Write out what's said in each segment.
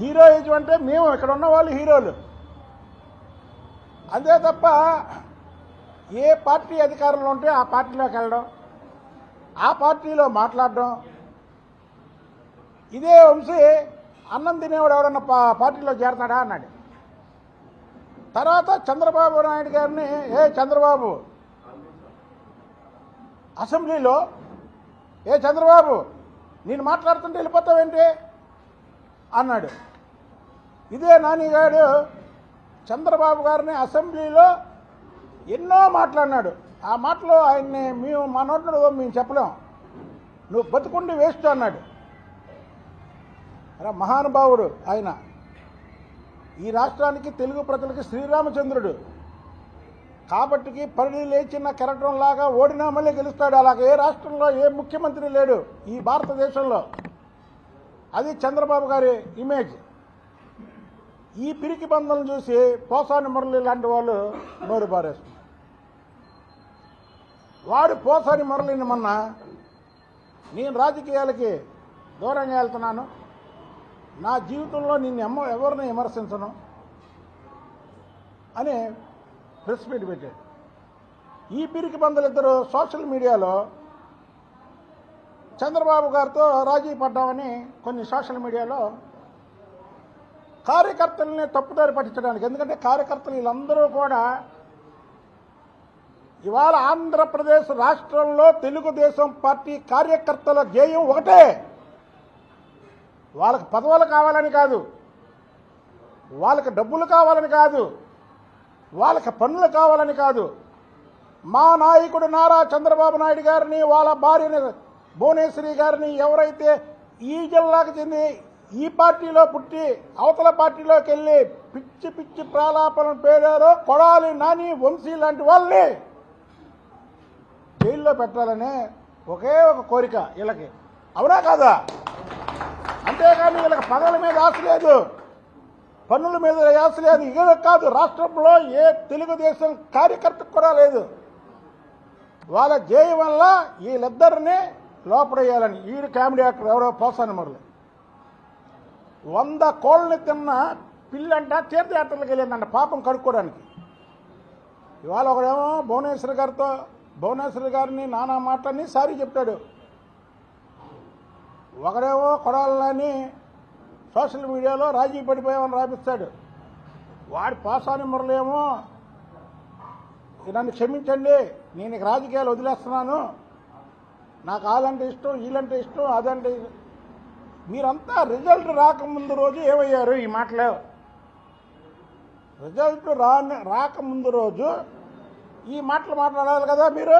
Heroism అంటే మేము ఇక్కడ ఉన్న వాళ్ళు హీరోలు. అంతే తప్ప ఏ పార్టీ అధికారంలో ఉంటే ఆ పార్టీలోకి వెళ్ళడం ఆ పార్టీలో మాట్లాడడం. ఇదే వంశీ అన్నం తినేవాడు ఎవడన్నా పా పార్టీలో చేరతాడా అన్నాడు. తర్వాత చంద్రబాబు నాయుడు గారిని ఏ చంద్రబాబు? అసెంబ్లీలో ఏ చంద్రబాబు? నేను మాట్లాడుతుంటే వెళ్ళిపోతావేంటి? అన్నాడు. ఇదే నానిగాడు చంద్రబాబు గారిని అసెంబ్లీలో ఎన్నో మాట్లాడినాడు. ఆ మాటలో ఆయన్ని మేము మా నోట్లో మేము చెప్పలేం. నువ్వు బతుకుండి వేస్ట్ అన్నాడు. అరే మహానుభావుడు ఆయన. ఈ రాష్ట్రానికి తెలుగు ప్రజలకి శ్రీరామచంద్రుడు. కాబట్టికి పడి లేచిన కెరటం లాగా ఓడినా మళ్ళీ గెలుస్తాడు. అలాగే ఏ రాష్ట్రంలో ఏ ముఖ్యమంత్రి లేడు ఈ భారతదేశంలో. అది చంద్రబాబు గారి ఇమేజ్. ఈ పిరికి బంధం చూసి పోసాని మురళి లాంటి వాళ్ళు నోరు పారేస్తున్నారు. వాడు పోసాని మురళిని మొన్న నేను రాజకీయాలకి దూరంగా వెళ్తున్నాను. నా జీవితంలో నిన్ను ఎమ్మ ఎవరిని విమర్శించను అని ప్రెస్ మీట్ పెట్టాడు. ఈ పిరికి బంధులిద్దరూ సోషల్ మీడియాలో చంద్రబాబు గారితో రాజీ పడ్డామని కొన్ని సోషల్ మీడియాలో కార్యకర్తల్ని తప్పుదారి పట్టించడానికి. ఎందుకంటే కార్యకర్తలు వీళ్ళందరూ కూడా ఇవాళ ఆంధ్రప్రదేశ్ రాష్ట్రంలో తెలుగుదేశం పార్టీ కార్యకర్తల ధ్యేయం ఒకటే. వాళ్ళకి పదవులు కావాలని కాదు. వాళ్ళకి డబ్బులు కావాలని కాదు. వాళ్ళకి పనులు కావాలని కాదు. మా నాయకుడు నారా చంద్రబాబు నాయుడు గారిని వాళ్ళ భార్యని భువనేశ్వరి గారిని ఎవరైతే ఈ జిల్లాకు చెంది ఈ పార్టీలో పుట్టి అవతల పార్టీలోకి వెళ్ళి పిచ్చి పిచ్చి ప్రాలాపన పేరారో కొడాలి నాని వంశీ లాంటి వాళ్ళని జైల్లో పెట్టాలనే ఒకే ఒక కోరిక వీళ్ళకి. అవునా కాదా? అంతేకాని వీళ్ళకి పదవుల మీద ఆశ లేదు. పన్నుల మీద ఆశ లేదు. ఇది కాదు. రాష్ట్రంలో ఏ తెలుగుదేశం కార్యకర్తకు కూడా లేదు. వాళ్ళ జయం వల్ల వీళ్ళిద్దరిని లోపడేయాలని వీడు కామెడీ ఎవరో పోసాని మరలు వంద కోళ్ళని తిన్న పిల్లంట తీర్థయాత్రలకు వెళ్ళిందంట పాపం కడుక్కోవడానికి ఇవాళ ఒకడేమో భువనేశ్వర్ గారితో భువనేశ్వర్ గారిని నానా మాటలని సారీ చెప్తాడు ఒకడేమో కొడాలని సోషల్ మీడియాలో రాజీ పడిపోయామని రాపిస్తాడు. వాడి పాసాని మురళేమో నన్ను క్షమించండి నేను రాజకీయాలు వదిలేస్తున్నాను. నాకు వాళ్ళంటే ఇష్టం వీళ్ళంటే ఇష్టం అదంటే మీరంతా రిజల్ట్ రాకముందు రోజు ఏమయ్యారు? ఈ మాటలు రిజల్ట్ రా రాకముందు రోజు ఈ మాటలు మాట్లాడాలి కదా మీరు?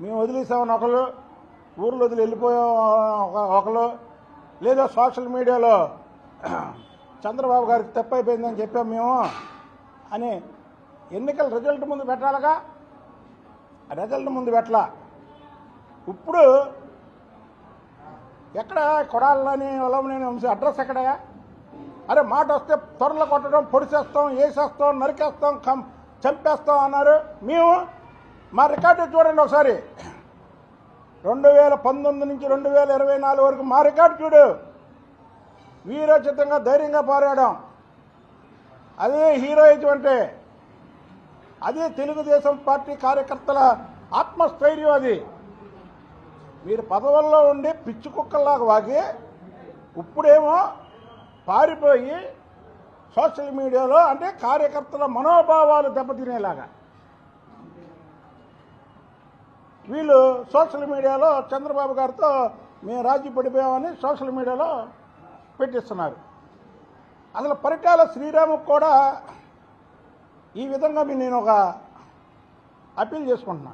మేము వదిలేసామని ఒకరు ఊర్లో వదిలి వెళ్ళిపోయాం ఒక- ఒకరు లేదా సోషల్ మీడియాలో చంద్రబాబు గారికి తప్పైపోయిందని చెప్పాం మేము అని ఎన్నికల రిజల్ట్ ముందు పెట్టాలిగా? రిజల్ట్ ముందు పెట్టాల. ఇప్పుడు ఎక్కడ కొడాలని వలవనేని వంశీ అడ్రస్ ఎక్కడయా అరే మాట వస్తే త్వరలు కొట్టడం పొడిచేస్తాం వేసేస్తాం నరికేస్తాం కం చంపేస్తాం అన్నారు. మేము మా రికార్డు చూడండి ఒకసారి. రెండు వేల పంతొమ్మిది నుంచి రెండు వేల ఇరవై నాలుగు వరకు మా రికార్డు చూడు. వీరోచితంగా ధైర్యంగా పోరాడాం. అదే హీరోయిజం అంటే అదే తెలుగుదేశం పార్టీ కార్యకర్తల ఆత్మస్థైర్యం అది. మీరు పదవుల్లో ఉండి పిచ్చి కుక్కల్లాగా వాగి ఇప్పుడేమో పారిపోయి సోషల్ మీడియాలో అంటే కార్యకర్తల మనోభావాలు దెబ్బతినేలాగా. వీళ్ళు సోషల్ మీడియాలో చంద్రబాబు గారితో మేము రాజీ పడిపోయామని సోషల్ మీడియాలో పెట్టిస్తున్నారు. అసలు పరిటాల శ్రీరాముకు కూడా ఈ విధంగా మీ నేను ఒక అప్పీల్ చేసుకుంటున్నా.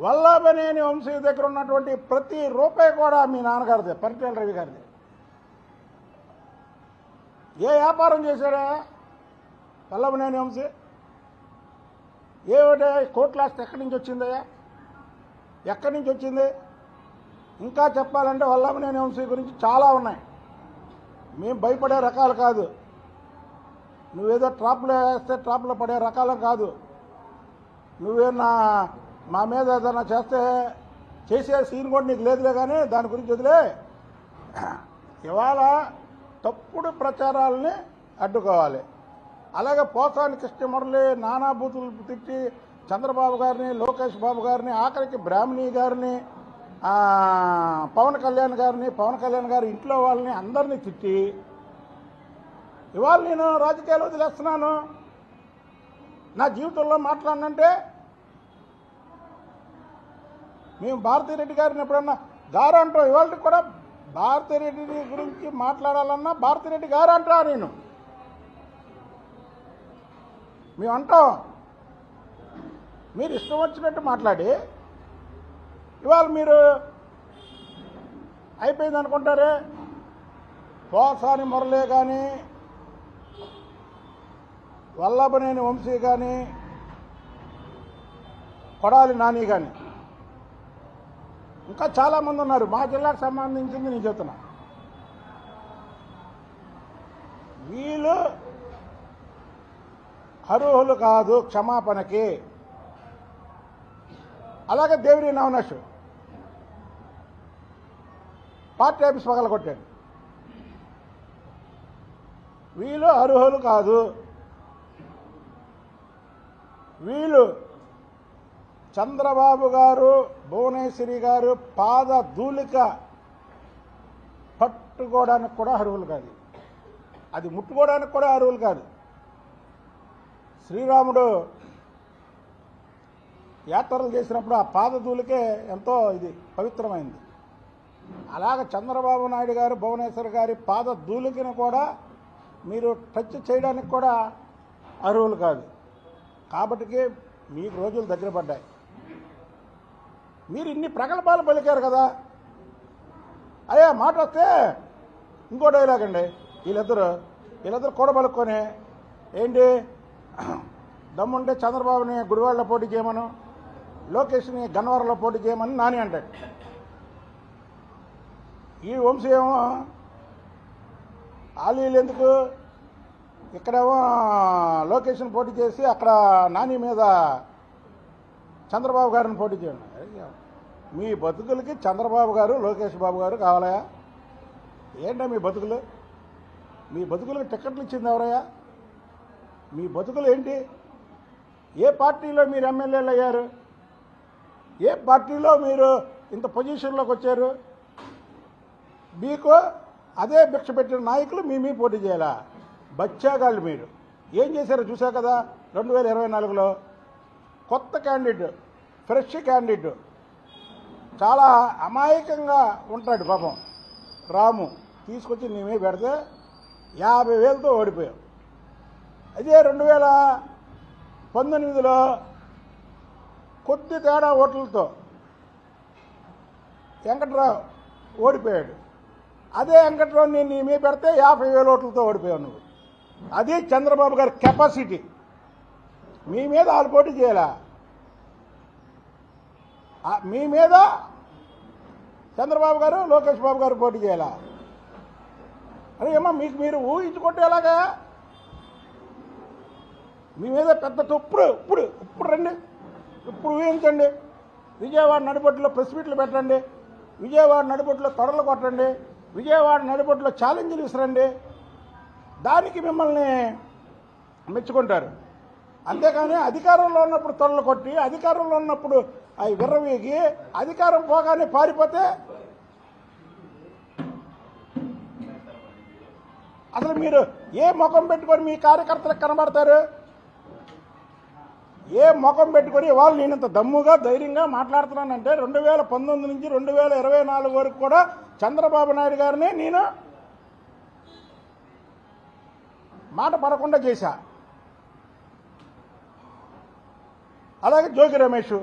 వల్లభనేని వంశీ దగ్గర ఉన్నటువంటి ప్రతి రూపాయి కూడా మీ నాన్నగారిదే పరిటేల రవి గారిది. ఏ వ్యాపారం చేశాడా వల్లభనేని వంశీ? ఏమిటా కోట్ల ఆస్తి ఎక్కడి నుంచి వచ్చిందయ్యా ఎక్కడి నుంచి వచ్చింది? ఇంకా చెప్పాలంటే వల్లభనేని వంశీ గురించి చాలా ఉన్నాయి. మేము భయపడే రకాలు కాదు. నువ్వేదో ట్రాప్లో వేస్తే ట్రాప్లో పడే రకాలం కాదు. నువ్వే నా మా మీద ఏదైనా చేస్తే చేసే సీన్ కూడా నీకు లేదులే కానీ దాని గురించి వదిలే. ఇవాళ తప్పుడు ప్రచారాలని అడ్డుకోవాలి. అలాగే పోసాని కృష్ణమురళి నానాభూతులు తిట్టి చంద్రబాబు గారిని లోకేష్ బాబు గారిని ఆఖరికి బ్రాహ్మణి గారిని పవన్ కళ్యాణ్ గారిని పవన్ కళ్యాణ్ గారి ఇంట్లో వాళ్ళని అందరినీ తిట్టి ఇవాళ నేను రాజకీయాలు వదిలేస్తున్నాను. నా జీవితంలో మాట్లాడినంటే మేము భారతిరెడ్డి గారిని ఎప్పుడన్నా గారు అంటాం ఇవాళ కూడా భారతిరెడ్డి గురించి మాట్లాడాలన్నా భారతిరెడ్డి గారు అంటా నేను? మేము అంటాం. మీరు ఇష్టం వచ్చినట్టు మాట్లాడి. ఇవాళ మీరు అయిపోయింది అనుకుంటారే? పోసాని మురళి కానీ వల్లభనేని వంశీ కానీ కొడాలి నాని కానీ ఇంకా చాలామంది ఉన్నారు. మా జిల్లాకు సంబంధించింది నేను చెప్తున్నా. వీళ్ళు అర్హులు కాదు క్షమాపణకి. అలాగే దేవుడి నవనష్. పార్టీ ఆఫీస్ పగల కొట్టాడు. వీళ్ళు అర్హులు కాదు. వీళ్ళు చంద్రబాబు గారు భువనేశ్వరి గారు పాద ధూళిక పట్టుకోవడానికి కూడా అర్హులు కాదు. అది ముట్టుకోవడానికి కూడా అర్హులు కాదు. శ్రీరాముడు యాత్రలు చేసినప్పుడు ఆ పాదధూళికే ఎంతో ఇది పవిత్రమైంది. అలాగ చంద్రబాబు నాయుడు గారు భువనేశ్వర్ గారి పాద ధూళికను కూడా మీరు టచ్ చేయడానికి కూడా అర్హులు కాదు. కాబట్టి మీకు రోజులు దగ్గర పడ్డాయి. మీరు ఇన్ని ప్రగల్భాలు పలికారు కదా. అయ్యా మాట వస్తే ఇంకో డైలాగ్ అండి. వీళ్ళిద్దరు వీళ్ళిద్దరు కూడబలుక్కొని ఏంటి? దమ్ముంటే చంద్రబాబుని గుడివాడలో పోటీ చేయమను లోకేష్ని గన్నవరంలో పోటీ చేయమని నాని అంటాడు. ఈ వంశీ ఏమో ఆలీలు ఎందుకు? ఇక్కడేమో లోకేష్ని పోటీ చేసి అక్కడ నాని మీద చంద్రబాబు గారిని పోటీ చేయండి. మీ బతుకులకి చంద్రబాబు గారు లోకేష్ బాబు గారు కావాలయా? ఏంటా మీ బతుకులు? మీ బతుకులకు టికెట్లు ఇచ్చింది ఎవరయ్యా? మీ బతుకులు ఏంటి? ఏ పార్టీలో మీరు ఎమ్మెల్యేలు అయ్యారు? ఏ పార్టీలో మీరు ఇంత పొజిషన్లోకి వచ్చారు? మీకు అదే భిక్ష పెట్టిన నాయకులు మీ మీ పోటీ చేయాలా? బచ్చాగాళ్ళు మీరు. ఏం చేశారో చూసా కదా? రెండు వేల ఇరవై నాలుగులో కొత్త క్యాండిడేట్ ఫ్రెష్ క్యాండిడేట్ చాలా అమాయకంగా ఉంటాడు పాపం. రాము తీసుకొచ్చి నేమే పెడితే యాభై వేలతో ఓడిపోయావు. అదే రెండు వేల పంతొమ్మిదిలో కొద్ది తేడా ఓట్లతో వెంకట్రావు ఓడిపోయాడు. అదే వెంకట్రావు నేను నీ మీద పెడితే యాభై వేల ఓట్లతో ఓడిపోయావు నువ్వు. అది చంద్రబాబు గారి కెపాసిటీ మీ మీద వాళ్ళు పోటీ చేయాలా? మీ మీద చంద్రబాబు గారు లోకేష్ బాబు గారు పోటీ చేయాలా? అరే ఏమో మీకు మీరు ఊహించుకుంటే ఎలాగా? మీ మీద పెద్ద ఇప్పుడు ఇప్పుడు ఇప్పుడు రండి. ఇప్పుడు ఊహించండి. విజయవాడ నడిబొట్లో ప్రెస్ మీట్లు పెట్టండి. విజయవాడ నడిబొట్లో తొడలు కొట్టండి. విజయవాడ నడిబొట్లో ఛాలెంజ్లు విసిరండి. దానికి మిమ్మల్ని మెచ్చుకుంటారు. అంతేకాని అధికారంలో ఉన్నప్పుడు తొడలు కొట్టి అధికారంలో ఉన్నప్పుడు అవి విర్రవీగి అధికారం పోగానే పారిపోతే అసలు మీరు ఏ ముఖం పెట్టుకొని మీ కార్యకర్తలకు కనబడతారు? ఏ ముఖం పెట్టుకొని వాళ్ళు నేను ఇంత దమ్ముగా ధైర్యంగా మాట్లాడుతున్నానంటే రెండు వేల పంతొమ్మిది నుంచి రెండు వేల ఇరవై నాలుగు వరకు కూడా చంద్రబాబు నాయుడు గారిని నేను మాట పడకుండా చేశా. అలాగే జోగి రమేష్.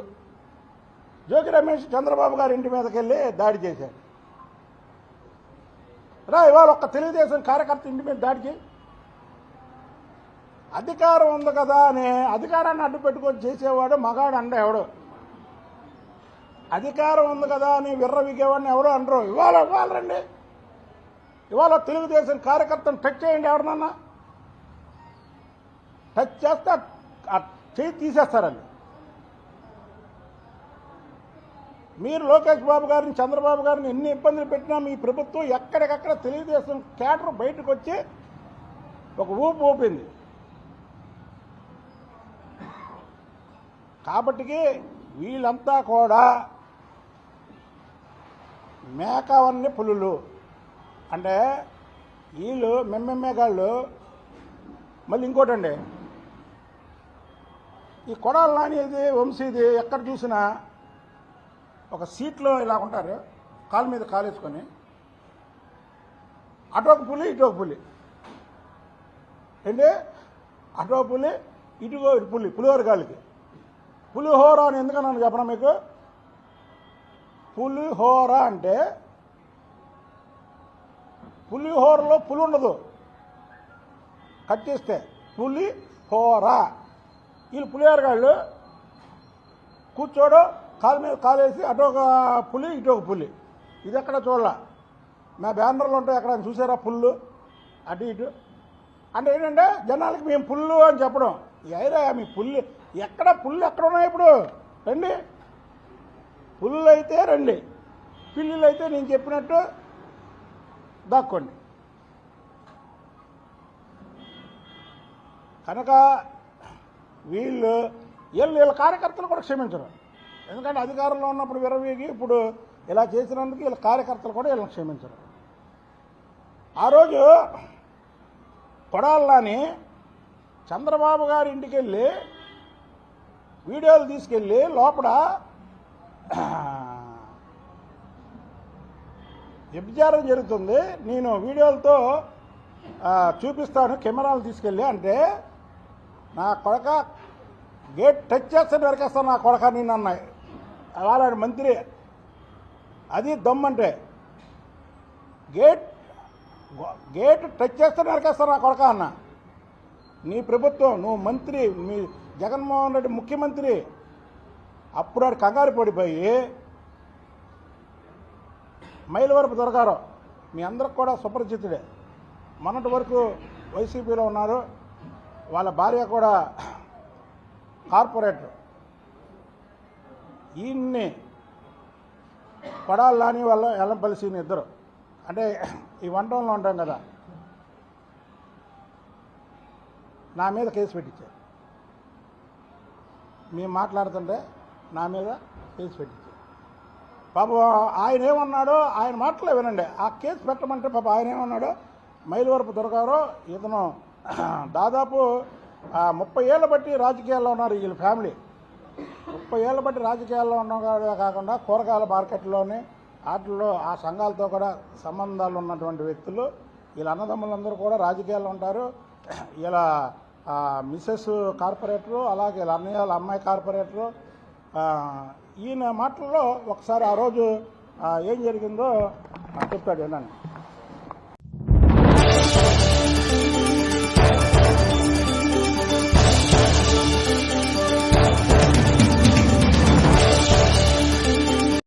జోగి రమేష్ చంద్రబాబు గారి ఇంటి మీదకి వెళ్ళి దాడి చేశారు రా ఇవాళ ఒక్క తెలుగుదేశం కార్యకర్త ఇంటి మీద దాడి చేయి. అధికారం ఉంది కదా అని అధికారాన్ని అడ్డు పెట్టుకొని చేసేవాడు మగాడు అండ ఎవడు? అధికారం ఉంది కదా అని విర్రవిగేవాడిని ఎవరు అనరు. ఇవాళ ఇవాళ రండి. ఇవాళ తెలుగుదేశం కార్యకర్తను టచ్ చేయండి ఎవరినన్నా. టచ్ చేస్తే చేయి తీసేస్తారండి. మీరు లోకేష్ బాబు గారిని చంద్రబాబు గారిని ఎన్ని ఇబ్బందులు పెట్టినా మీ ప్రభుత్వం ఎక్కడికక్కడ తెలుగుదేశం క్యాటర్ బయటకు వచ్చి ఒక ఊపు ఊపింది. కాబట్టి వీళ్ళంతా కూడా మేకవన్నీ పులులు. అంటే వీళ్ళు మెమ్మెమ్మేగాళ్ళు మళ్ళీ ఇంకోటండి. ఈ కొడాలని నానేది వంశీది ఎక్కడ చూసినా ఒక సీట్లో ఇలా ఉంటారు కాలు మీద కాలేసుకొని అటొక పులి ఇటో పులి. ఏంటి? అటో పులి ఇటుగో ఇటు పులి పులిహోర గాలికి. పులిహోర అని ఎందుకన్నాను చెప్పనా మీకు? పులిహోర అంటే పులిహోరలో పులి ఉండదు. కట్ చేస్తే పులి హోర వీళ్ళు పులిహోరగాళ్ళు కూర్చోడు కాలు మీద కాలేసి అటు ఒక పులి ఇటు ఒక పులి. ఇది ఎక్కడ చూడాల? మా బ్యానర్లు ఉంటాయి ఎక్కడ చూసారా పుల్లు? అటు ఇటు. అంటే ఏంటంటే జనాలకి మేము పుల్లు అని చెప్పడం. అయిరా మీ పుల్లు? ఎక్కడ పుల్లు ఎక్కడ ఉన్నాయి ఇప్పుడు? రండి. పుల్లు అయితే రండి. పిల్లులు అయితే నేను చెప్పినట్టు దాక్కోండి. కనుక వీళ్ళు వీళ్ళు వీళ్ళ కార్యకర్తలు కూడా క్షమించరు. ఎందుకంటే అధికారంలో ఉన్నప్పుడు విరవీగి ఇప్పుడు ఇలా చేసినందుకు వీళ్ళ కార్యకర్తలు కూడా వీళ్ళని క్షమించరు. ఆ రోజు కొడాలని చంద్రబాబు గారి ఇంటికి వెళ్ళి వీడియోలు తీసుకెళ్ళి లోపల వ్యభిచారం జరుగుతుంది. నేను వీడియోలతో చూపిస్తాను కెమెరాలు తీసుకెళ్ళి అంటే నా కొడక గేట్ టచ్ చేస్తే నరికేస్తాను నా కొడక నేను అన్నాయి అలాంటి మంత్రి. అది దమ్మంటే. గేట్ గేట్ టచ్ చేస్తే నరికేస్తాను నా కొడక అన్న. నీ ప్రభుత్వం నువ్వు మంత్రి మీ జగన్మోహన్ రెడ్డి ముఖ్యమంత్రి. అప్పుడు ఆడు కంగారు పడిపోయి మైలవరపు దొరగారు. మీ అందరికి కూడా సుపరిచితుడే. మొన్నటి వరకు వైసీపీలో ఉన్నారు. వాళ్ళ భార్య కూడా కార్పొరేటర్. ఈయన్ని కొడాలని వాళ్ళ ఎల్లంపల్లిసీని ఇద్దరు. అంటే ఈ వంటంలో ఉంటాం కదా. నా మీద కేసు పెట్టించారు మేము మాట్లాడుతుంటే నా మీద కేసు పెట్టించారు పాప ఆయన ఏమన్నాడో ఆయన మాటలే వినండి. ఆ కేసు పెట్టమంటే పాప ఆయన ఏమన్నాడో మైలువరపు దొరగారు ఇతను దాదాపు ముప్పై ఏళ్ళ బట్టి రాజకీయాల్లో ఉన్నారు వీళ్ళ ఫ్యామిలీ. ముప్పై ఏళ్ళ బట్టి రాజకీయాల్లో ఉన్న కాకుండా కూరగాయల మార్కెట్లోని ఆటల్లో ఆ సంఘాలతో కూడా సంబంధాలు ఉన్నటువంటి వ్యక్తులు. వీళ్ళ అన్నదమ్ములందరూ కూడా రాజకీయాల్లో ఉంటారు. ఇలా ఆ, మిస్సెస్ కార్పొరేటరు అలాగే వీళ్ళ అన్నయ్య వాళ్ళ అమ్మాయి కార్పొరేటరు. ఈయన మాటల్లో ఒకసారి ఆ రోజు ఏం జరిగిందో చెప్తాడు వినండి